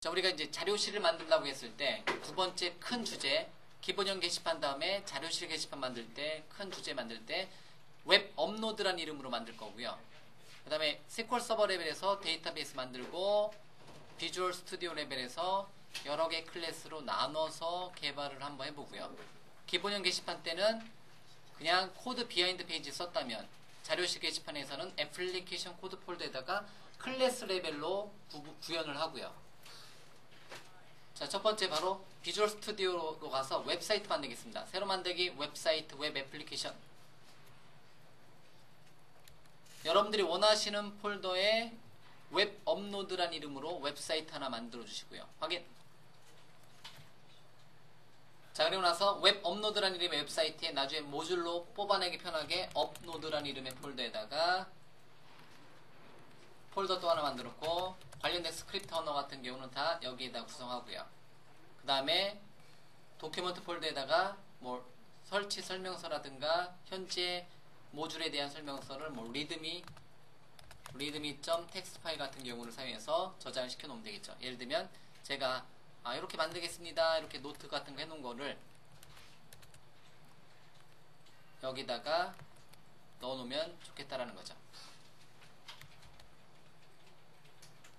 자, 우리가 이제 자료실을 만들려고 했을 때 두 번째 큰 주제 기본형 게시판 다음에 자료실 게시판 만들 때 큰 주제 만들 때 웹 업로드란 이름으로 만들 거고요. 그 다음에 SQL 서버 레벨에서 데이터베이스 만들고 비주얼 스튜디오 레벨에서 여러 개 클래스로 나눠서 개발을 한번 해보고요. 기본형 게시판 때는 그냥 코드 비하인드 페이지 썼다면 자료실 게시판에서는 애플리케이션 코드 폴더에다가 클래스 레벨로 구, 구현을 하고요. 자, 첫 번째 바로 비주얼 스튜디오로 가서 웹사이트 만들겠습니다. 새로 만들기 웹사이트 웹 애플리케이션. 여러분들이 원하시는 폴더에 웹 업로드란 이름으로 웹사이트 하나 만들어 주시고요. 확인. 자, 그리고 나서 웹 업로드란 이름의 웹사이트에 나중에 모듈로 뽑아내기 편하게 업로드란 이름의 폴더에다가 폴더 또 하나 만들었고 관련된 스크립트 언어 같은 경우는 다 여기에다 구성하고요. 그 다음에 도큐먼트 폴더에다가 뭐 설치 설명서라든가 현재 모듈에 대한 설명서를 뭐 리드미 리드미 점 텍스트 파일 같은 경우를 사용해서 저장을 시켜 놓으면 되겠죠. 예를 들면 제가 아 이렇게 만들겠습니다. 이렇게 노트 같은 거 해놓은 거를 여기다가 넣어놓으면 좋겠다라는 거죠.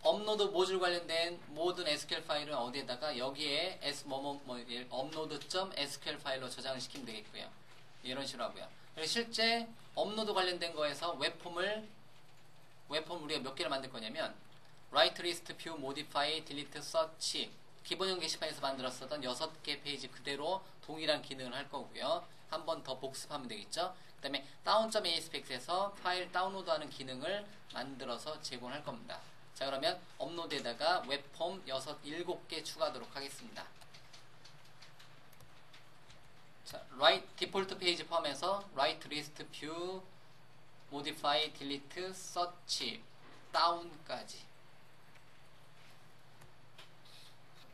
업로드 모듈 관련된 모든 SQL 파일은 어디에다가 여기에 s 뭐뭐 뭐 업로드.sql 파일로 저장을 시키면 되겠고요. 이런 식으로 하고요. 그리고 실제 업로드 관련된 거에서 웹폼을 웹폼 우리가 몇 개를 만들 거냐면 write list, view, modify, delete, search 기본형 게시판에서 만들었었던 6개 페이지 그대로 동일한 기능을 할 거고요. 한 번 더 복습하면 되겠죠. 그 다음에 dawn.aspect에서 파일 다운로드하는 기능을 만들어서 제공할 겁니다. 자 그러면 업로드에다가 웹폼 6, 7개 추가하도록 하겠습니다. 자, write 디폴트 페이지 포함해서 write list, view, modify, delete, search, 다운까지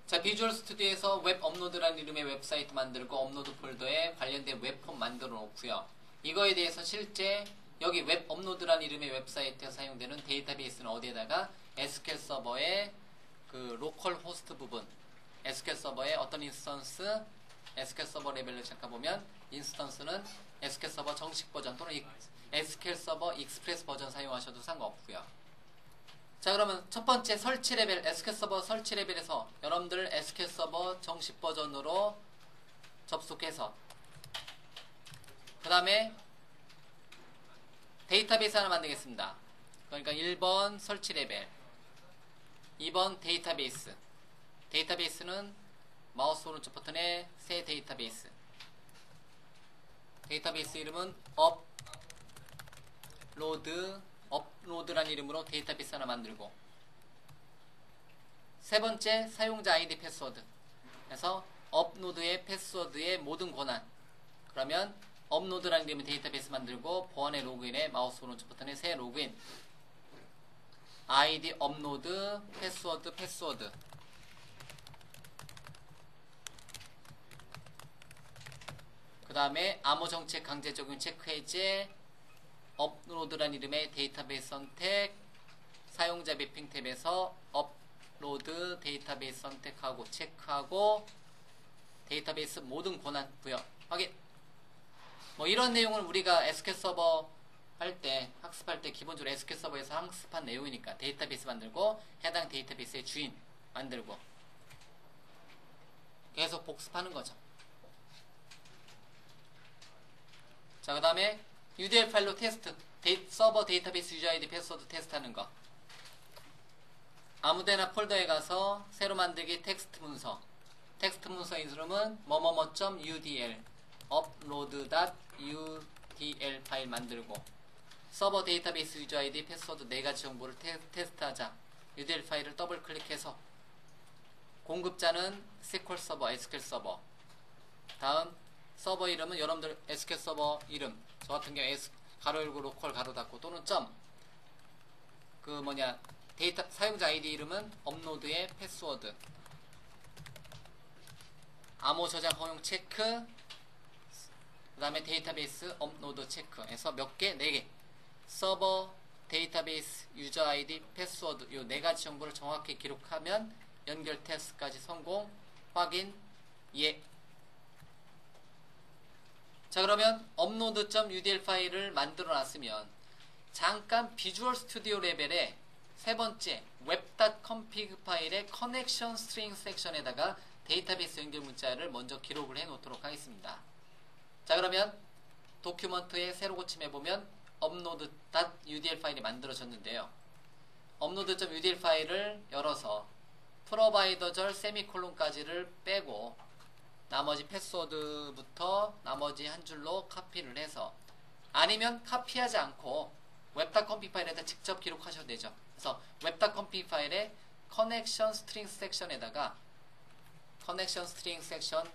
자, 비주얼 스튜디오에서 웹 업로드라는 이름의 웹사이트 만들고 업로드 폴더에 관련된 웹폼 만들어 놓고요. 이거에 대해서 실제 여기 웹 업로드라는 이름의 웨브사이트에 사용되는 데이터베이스는 어디에다가 SQL 서버의 그 로컬 호스트 부분 SQL 서버의 어떤 인스턴스 SQL 서버 레벨을 잠깐 보면 인스턴스는 SQL 서버 정식 버전 또는 SQL 서버 익스프레스 버전 사용하셔도 상관없고요. 자 그러면 첫 번째 설치 레벨 SQL 서버 설치 레벨에서 여러분들 SQL 서버 정식 버전으로 접속해서 그 다음에 데이터베이스 하나 만들겠습니다. 그러니까 1번 설치 레벨 2번 데이터베이스. 데이터베이스는 마우스 오른쪽 버튼에 새 데이터베이스. 데이터베이스 이름은 업로드 업로드란 이름으로 데이터베이스 하나 만들고. 세 번째 사용자 아이디 패스워드. 그래서 업로드의 패스워드의 모든 권한. 그러면 업로드라는 이름의 데이터베이스 만들고 보안의 로그인에 마우스 오른쪽 버튼에 새 로그인 아이디 업로드 패스워드 패스워드. 그 다음에 암호 정책 강제 적용 체크 해제 업로드란 이름의 데이터베이스 선택 사용자 매핑 탭에서 업로드 데이터베이스 선택하고 체크하고 데이터베이스 모든 권한 부여 확인. 뭐 이런 내용을 우리가 SQL 서버 할 때 학습할 때 기본적으로 SQL 서버에서 학습한 내용이니까 데이터베이스 만들고 해당 데이터베이스의 주인 만들고 계속 복습하는 거죠. 자 그 다음에 UDL 파일로 테스트 데이, 서버 데이터베이스 유저 아이디 패스워드 테스트하는 거. 아무데나 폴더에 가서 새로 만들기 텍스트 문서. 텍스트 문서 이름은 뭐뭐뭐.udl upload.udl 파일 만들고 서버 데이터베이스 유저 아이디 패스워드 네 가지 정보를 테, 테스트하자. udl 파일을 더블 클릭해서. 공급자는 SQL 서버, SQL 서버. 다음 서버 이름은 여러분들 SQL 서버 이름. 저 같은 경우 S 가로 열고 로컬 가로 닫고 또는 점. 그 뭐냐 데이터 사용자 아이디 이름은 업로드의 패스워드. 암호 저장 허용 체크. 그 다음에 데이터베이스 업로드 체크해서 몇 개? 네개 서버 데이터베이스 유저 아이디 패스워드 요네 가지 정보를 정확히 기록하면 연결 테스트까지 성공 확인 예. 자 그러면 업로드.udl 파일을 만들어 놨으면 잠깐 비주얼 스튜디오 레벨의 세 번째 web.config 파일의 커넥션 스트링 섹션에다가 데이터베이스 연결 문자를 먼저 기록을 해 놓도록 하겠습니다. 자 그러면 도큐먼트에 새로 고침해 보면 upload.udl 파일이 만들어졌는데요. upload.udl 파일을 열어서 프로바이더절 세미콜론까지를 빼고 나머지 패스워드부터 나머지 한 줄로 카피를 해서 아니면 카피하지 않고 웹닷컴피 파일에다 직접 기록하셔도 되죠. 그래서 웹닷컴피 파일의 커넥션 스트링 섹션에다가 커넥션 스트링 섹션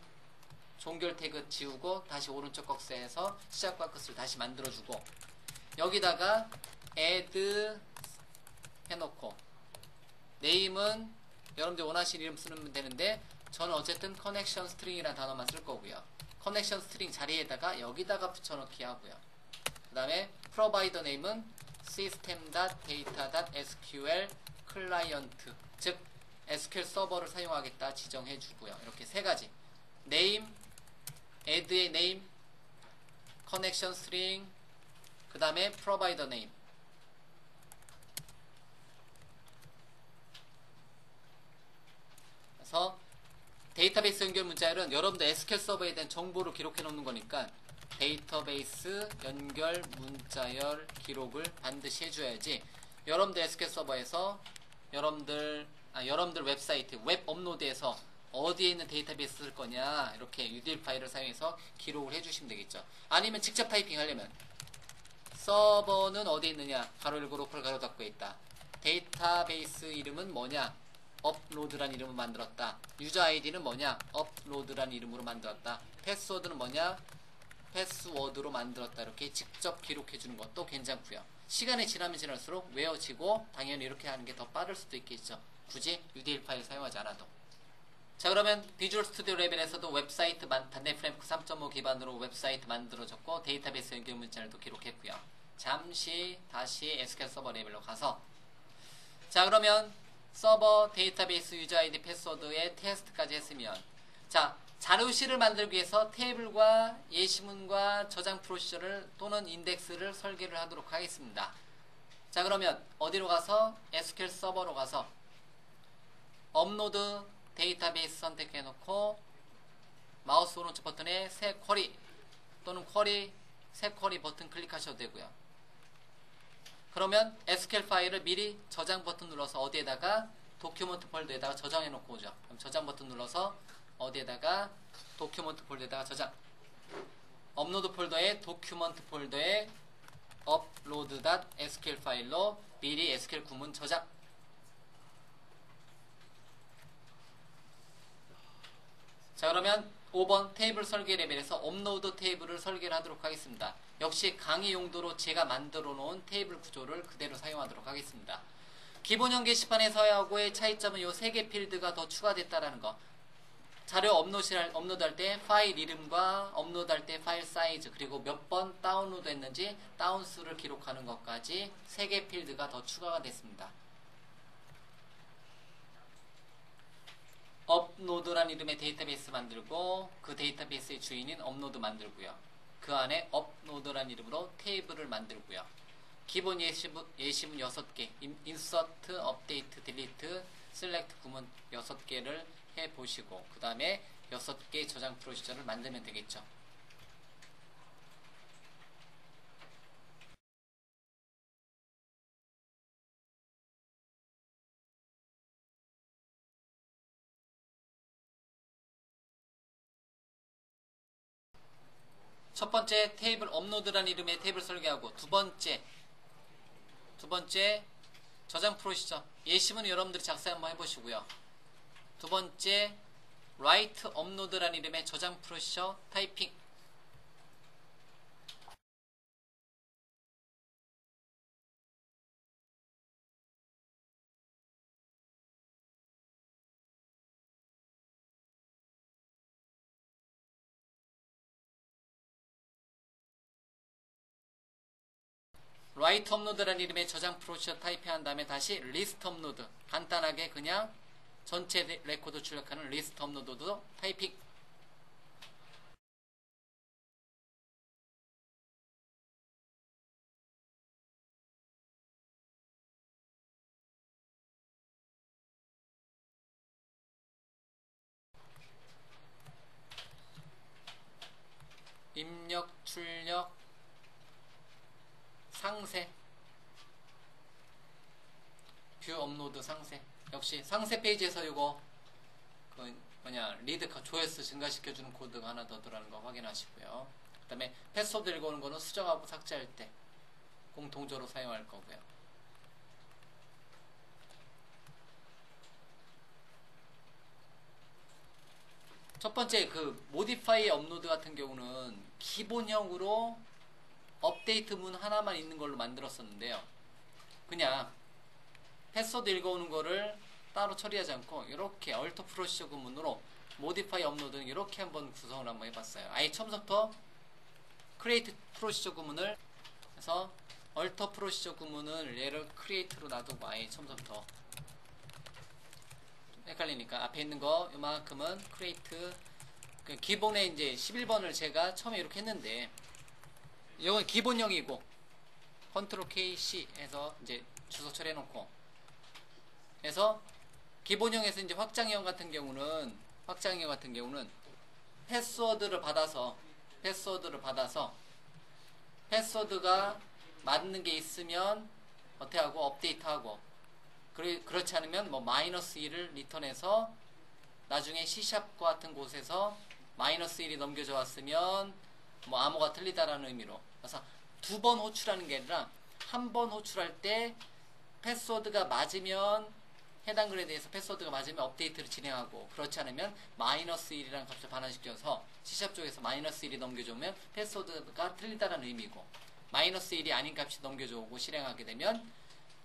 종결 태그 지우고 다시 오른쪽 꺽쇠에서 시작과 끝을 다시 만들어주고 여기다가 add 해놓고 네임은 여러분들 원하시는 이름 쓰면 되는데 저는 어쨌든 커넥션 스트링이라는 단어만 쓸 거고요. 커넥션 스트링 자리에다가 여기다가 붙여넣기 하고요. 그 다음에 프로바이더 네임은 system.data.sql 클라이언트 즉 SQL 서버를 사용하겠다 지정해 주고요. 이렇게 세 가지 name, add의 name, connection string, 그 다음에 provider name. 그래서 데이터베이스 연결 문자열은 여러분들 SQL 서버에 대한 정보를 기록해 놓는 거니까 데이터베이스 연결 문자열 기록을 반드시 해줘야지 여러분들 SQL 서버에서 여러분들 아, 여러분들 웹사이트 웹 업로드에서 어디에 있는 데이터베이스 쓸 거냐 이렇게 UDL 파일을 사용해서 기록을 해주시면 되겠죠. 아니면 직접 타이핑 하려면 서버는 어디에 있느냐 가로 열고 로컬 가로 닫고 있다 데이터베이스 이름은 뭐냐 업로드란 이름을 만들었다. 유저 아이디는 뭐냐? 업로드란 이름으로 만들었다. 패스워드는 뭐냐? 패스워드로 만들었다. 이렇게 직접 기록해 주는 것도 괜찮고요. 시간이 지나면 지날수록 외워지고 당연히 이렇게 하는 게 더 빠를 수도 있겠죠. 굳이 UDL 파일 사용하지 않아도. 자 그러면 비주얼 스튜디오 레벨에서도 웹사이트 단넷 프레임크 3.5 기반으로 웹사이트 만들어졌고 데이터베이스 연결 문자를 또 기록했고요. 잠시 다시 SQL 서버 레벨로 가서. 자 그러면 서버 데이터베이스 유저 아이디 패스워드의 테스트까지 했으면. 자 자료실을 만들기 위해서 테이블과 예시문과 저장 프로시저를 또는 인덱스를 설계를 하도록 하겠습니다. 자 그러면 어디로 가서? SQL 서버로 가서. 업로드 데이터베이스 선택해 놓고 마우스 오른쪽 버튼에 새 쿼리 또는 쿼리 새 쿼리 버튼 클릭하셔도 되고요. 그러면 SQL 파일을 미리 저장 버튼 눌러서 어디에다가 도큐먼트 폴더에다가 저장해 놓고 오죠. 그럼 저장 버튼 눌러서 어디에다가 도큐먼트 폴더에다가 저장. 업로드 폴더에 도큐먼트 폴더에 upload.sql 파일로 미리 SQL 구문 저장. 자 그러면 5번 테이블 설계 레벨에서 업로드 테이블을 설계를 하도록 하겠습니다. 역시 강의 용도로 제가 만들어 놓은 테이블 구조를 그대로 사용하도록 하겠습니다. 기본형 게시판에서하고의 차이점은 이 세 개 필드가 더 추가됐다라는 거. 자료 업로드할, 업로드할 때 파일 이름과 업로드할 때 파일 사이즈 그리고 몇 번 다운로드 했는지 다운수를 기록하는 것까지 세 개 필드가 더 추가가 됐습니다. 업로드란 이름의 데이터베이스 만들고 그 데이터베이스의 주인인 업로드 만들고요. 그 안에 업로드란 이름으로 테이블을 만들고요. 기본 예시문, 예시문 6개, 인서트, 업데이트, 딜리트, 셀렉트 구문 6개를 해보시고 그 다음에 6개 저장 프로시저를 만들면 되겠죠. 첫 번째 테이블 업로드란 이름의 테이블 설계하고 두 번째 두 번째 저장 프로시저 예시문 여러분들이 작성 한번 해보시고요. 두 번째 write upload란 이름의 저장 프로시저 타이핑 라이트 업로드라는 이름의 저장 프로시저 타입한 다음에 다시 리스트 업로드. 간단하게 그냥 전체 데- 레코드 출력하는 리스트 업로드도 타이핑. 입력, 출력, 상세, 뷰 업로드 상세. 역시 상세 페이지에서 이거 그 뭐냐 리드 카- 조회수 증가시켜주는 코드가 하나 더 들어가는 거 확인하시고요. 그 다음에 패스워드 읽어오는 거는 수정하고 삭제할 때 공통적으로 사용할 거고요. 첫 번째 그 모디파이 업로드 같은 경우는 기본형으로 업데이트 문 하나만 있는 걸로 만들었었는데요. 그냥 패스워드 읽어오는 거를 따로 처리하지 않고 이렇게 얼터 프로시저 구문으로 모디파이 업로드는 이렇게 한번 구성을 한번 해봤어요. 아예 처음부터 크리에이트 프로시저 구문을 해서 얼터 프로시저 구문을 얘를 크리에이트로 놔두고 아예 처음부터 헷갈리니까 앞에 있는 거 이만큼은 크리에이트 그 기본에 이제 11번을 제가 처음에 이렇게 했는데 이건 기본형이고 컨트롤 K C 해서 이제 주소 처리해 놓고. 해서 기본형에서 이제 확장형 같은 경우는 확장형 같은 경우는 패스워드를 받아서 패스워드를 받아서 패스워드가 맞는 게 있으면 어떻게 하고 업데이트하고 그렇지 않으면 뭐 마이너스 1을 리턴해서 나중에 C샵 같은 곳에서 마이너스 1이 넘겨져 왔으면 뭐 암호가 틀리다라는 의미로 그래서 두 번 호출하는 게 아니라 한 번 호출할 때 패스워드가 맞으면 해당 글에 대해서 패스워드가 맞으면 업데이트를 진행하고 그렇지 않으면 마이너스 1이라는 값을 반환시켜서 C샵 쪽에서 마이너스 1이 넘겨져오면 패스워드가 틀리다라는 의미고 마이너스 1이 아닌 값이 넘겨져오고 실행하게 되면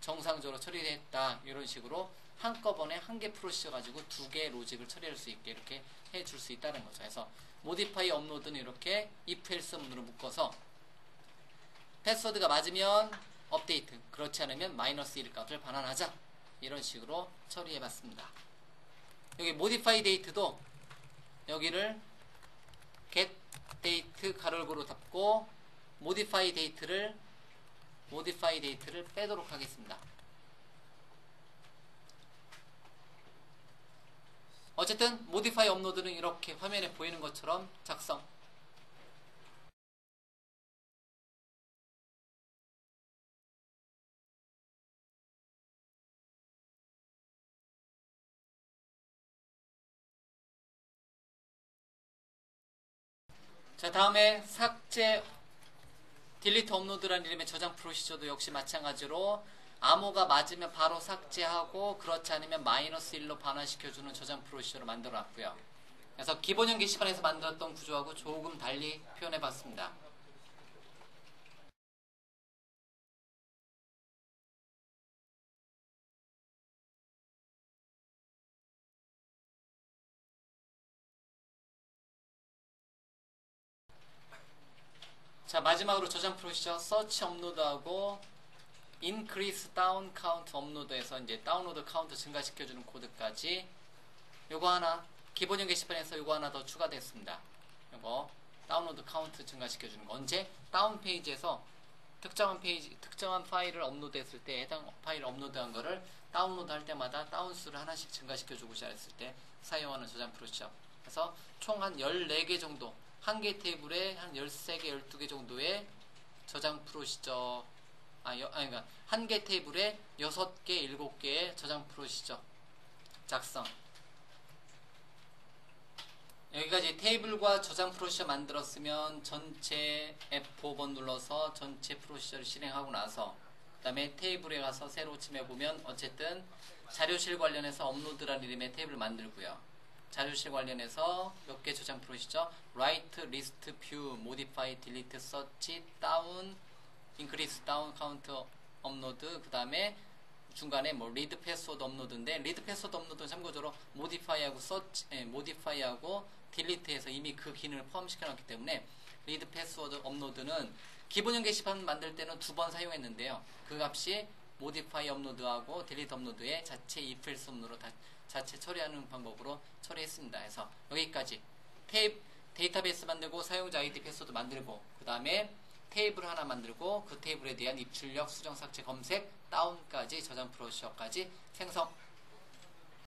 정상적으로 처리됐다 이런 식으로 한꺼번에 한 개 프로시저 가지고 두 개의 로직을 처리할 수 있게 이렇게 해줄 수 있다는 거죠. 그래서 모디파이 업로드는 이렇게 if else 문으로 묶어서 패스워드가 맞으면 업데이트 그렇지 않으면 마이너스 1 값을 반환하자 이런 식으로 처리해 봤습니다. 여기 modify date도 여기를 get date 가로열고로 닫고 modify date를 modify date를 빼도록 하겠습니다. 어쨌든 modify 업로드는 이렇게 화면에 보이는 것처럼 작성 자 다음에 삭제 딜리트 업로드라는 이름의 저장 프로시저도 역시 마찬가지로 암호가 맞으면 바로 삭제하고 그렇지 않으면 마이너스 1로 반환시켜주는 저장 프로시저를 만들어 놨고요. 그래서 기본형 게시판에서 만들었던 구조하고 조금 달리 표현해 봤습니다. 자 마지막으로 저장 프로시저 서치 업로드하고 increase down count 업로드에서 이제 다운로드 카운트 증가시켜주는 코드까지. 요거 하나 기본형 게시판에서 요거 하나 더 추가됐습니다. 요거 다운로드 카운트 증가시켜주는 거. 언제? 다운 페이지에서 특정한 페이지 특정한 파일을 업로드했을 때 해당 파일 업로드한 거를 다운로드 할 때마다 다운수를 하나씩 증가시켜주고 시작했을 때 사용하는 저장 프로시저. 그래서 총 한 14개 정도 한 개 테이블에 한 13개, 12개 정도의 저장 프로시저 아, 여, 아니, 그러니까 한 개 테이블에 6개, 7개의 저장 프로시저 작성 여기까지 테이블과 저장 프로시저 만들었으면 전체 F5번 눌러서 전체 프로시저를 실행하고 나서 그 다음에 테이블에 가서 새로 침해보면 어쨌든 자료실 관련해서 업로드라는 이름의 테이블 만들고요. 자료실 관련해서 몇 개 저장 프로시저 write, list, view, modify, delete, search, down, increase, down, count, 업로드 그 다음에 중간에 뭐 리드 패스워드 업로드인데 리드 패스워드 업로드는 참고적으로 modify하고 search, 예, modify하고 delete에서 이미 그 기능을 포함시켜 놨기 때문에 리드 패스워드 업로드는 기본형 게시판 만들 때는 두 번 사용했는데요. 그 값이 모디파이 업로드하고 딜리트 업로드의 자체 if 수업으로 다 자체 처리하는 방법으로 처리했습니다. 그래서 여기까지 테이프 데이터베이스 만들고 사용자 아이디 패스워드 만들고 그 다음에 테이블 하나 만들고 그 테이블에 대한 입출력, 수정, 삭제, 검색, 다운까지 저장 프로시저까지 생성